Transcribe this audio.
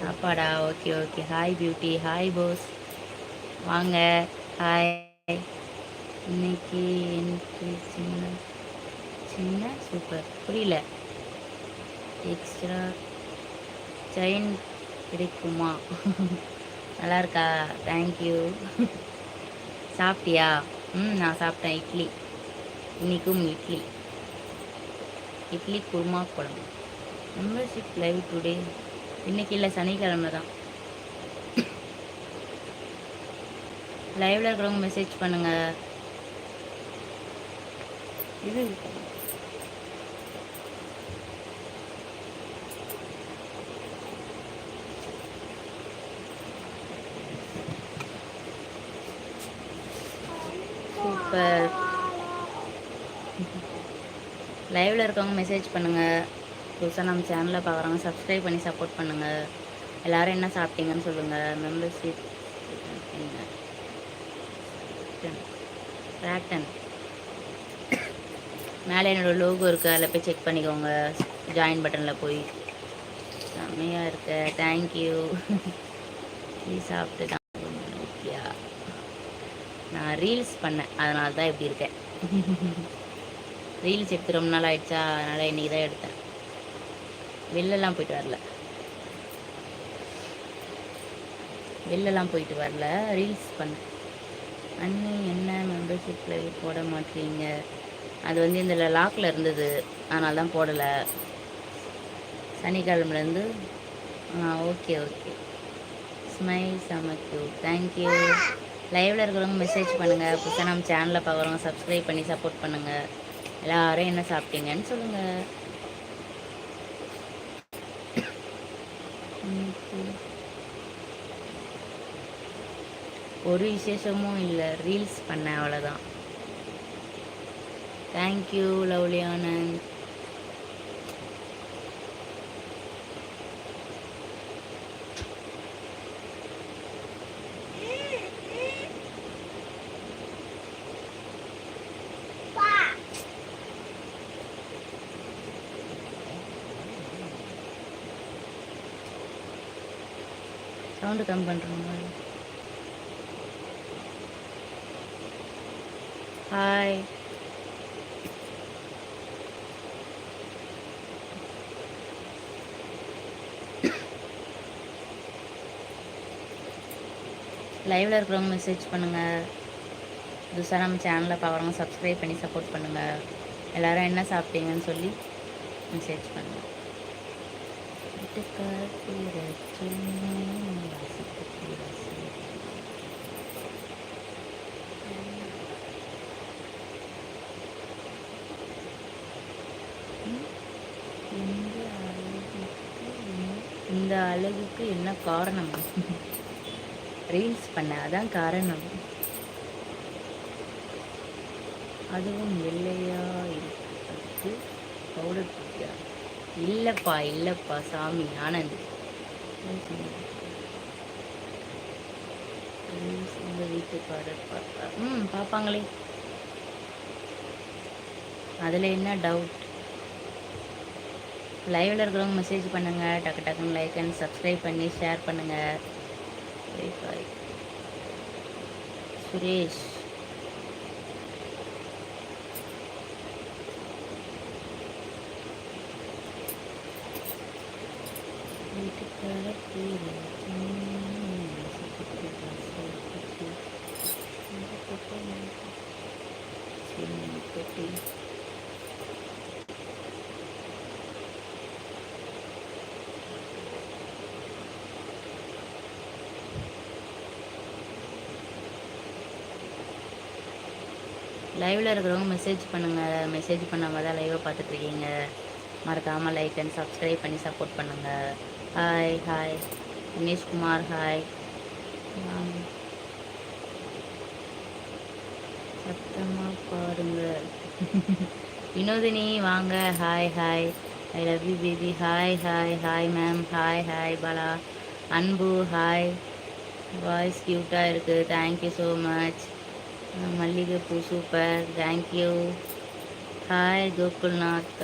சாப்பாடா? Okay okay. Hi beauty hi Bose வாங்க. Hi இன்னைக்கு எனக்கு சின்ன சின்ன சூப்பர் புரியல. எக்ஸ்ட்ரா செயின் கிடைக்குமா? நல்லா இருக்கா? தேங்க்யூ சாப்பிட்டியா? ம் நான் சாப்பிட்டேன். இட்லி. இன்றைக்கும் இட்லி. இட்லி குருமா குழம்பு. மெம்பர்ஷிப் லைவ் டுடே இன்னைக்கு இல்லை சனிக்கிழமை தான். லைவில் இருக்கிறவங்க மெசேஜ் பண்ணுங்க. இது. சூப்பர் லைவில் இருக்கவங்க மெசேஜ் பண்ணுங்கள் புதுசாக நம்ம சேனலில் பார்க்குறவங்க சப்ஸ்கிரைப் பண்ணி சப்போர்ட் பண்ணுங்கள் எல்லோரும் என்ன சாப்பிட்டீங்கன்னு சொல்லுங்கள் மெம்பர்ஷிப் பேட்டன் மேலே என்னோடய லோகோ இருக்குது அதில் போய் செக் பண்ணிக்கோங்க. ஜாயின் பட்டனில் போய். செம்மையாக இருக்க. தேங்க்யூ நீ சாப்பிட்டு தான் ஓகேயா நான் ரீல்ஸ் பண்ணேன். அதனால தான் இப்படி இருக்கேன். ரீல்ஸ் எடுத்து ரொம்ப நாள் ஆயிடுச்சா? அதனால் இன்றைக்கி தான் எடுத்தேன். வெளிலலாம் போயிட்டு வரல. வெளிலலாம் போயிட்டு வரல. ரீல்ஸ் பண்ணேன் அண்ணி என்ன மெம்பர்ஷிப்பில் போட மாட்டீங்க? அது வந்து இந்த லாக்கில் இருந்தது. அதனால தான் போடலை. சனிக்கிழமைலேருந்து ஆ ஓகே ஓகே ஸ்மைல் செம க்யூட் தேங்க்யூ லைவில் இருக்கிறவங்க மெசேஜ் பண்ணுங்கள் புதுசாக நம்ம சேனலில் பார்க்குறவங்க சப்ஸ்கிரைப் பண்ணி சப்போர்ட் பண்ணுங்கள் எல்லோரும் என்ன சாப்பிட்டீங்கன்னு சொல்லுங்கள் ஒரு விசேஷமும் இல்லை ரீல்ஸ் பண்ணேன் அவ்வளோதான் thank you lovely Anand. Sound come பண்ணுறோம் ஹாய் லைவில் இருக்கிறவங்க மெசேஜ் பண்ணுங்கள் புதுசாக நம்ம சேனலில் பார்க்குறவங்க சப்ஸ்கிரைப் பண்ணி சப்போர்ட் பண்ணுங்கள் எல்லோரும் என்ன சாப்பிட்டீங்கன்னு சொல்லி மெசேஜ் பண்ணுங்கள் இந்த அழகுக்கு என்ன காரணம்? ரீல்ஸ் பண்ண அதான் காரணம். அதுவும் வெள்ளையா இருக்கு பவுடர் இல்லைப்பா இல்லைப்பா சாமி ஆனந்த். உங்கள் வீட்டுக்காரர் பார்த்தா ம் பார்ப்பாங்களே அதில் என்ன டவுட் லைவில் இருக்கிறவங்க மெசேஜ் பண்ணுங்கள் டக்கு டக்குன்னு லைக் அண்ட் சப்ஸ்கிரைப் பண்ணி ஷேர் பண்ணுங்கள் சுரேஷ். வீட்டுக்கார பேர் பெட்டி லைவில் இருக்கிறவங்க மெசேஜ் பண்ணுங்கள் மெசேஜ் பண்ணாமல் தான் லைவை பார்த்துட்ருக்கீங்க மறக்காமல் லைக் அண்ட் சப்ஸ்கிரைப் பண்ணி சப்போர்ட் பண்ணுங்கள் ஹாய் ஹாய் குமார் ஹாய் சத்தமாக பாருங்க வினோதினி வாங்க. Hi hi I love you baby hi hi hi ma'am hi hi Bala Anbu hi voice க்யூட்டாக இருக்குது தேங்க்யூ ஸோ மச் மல்லிகைப்பூ super thank you hi Gokulnath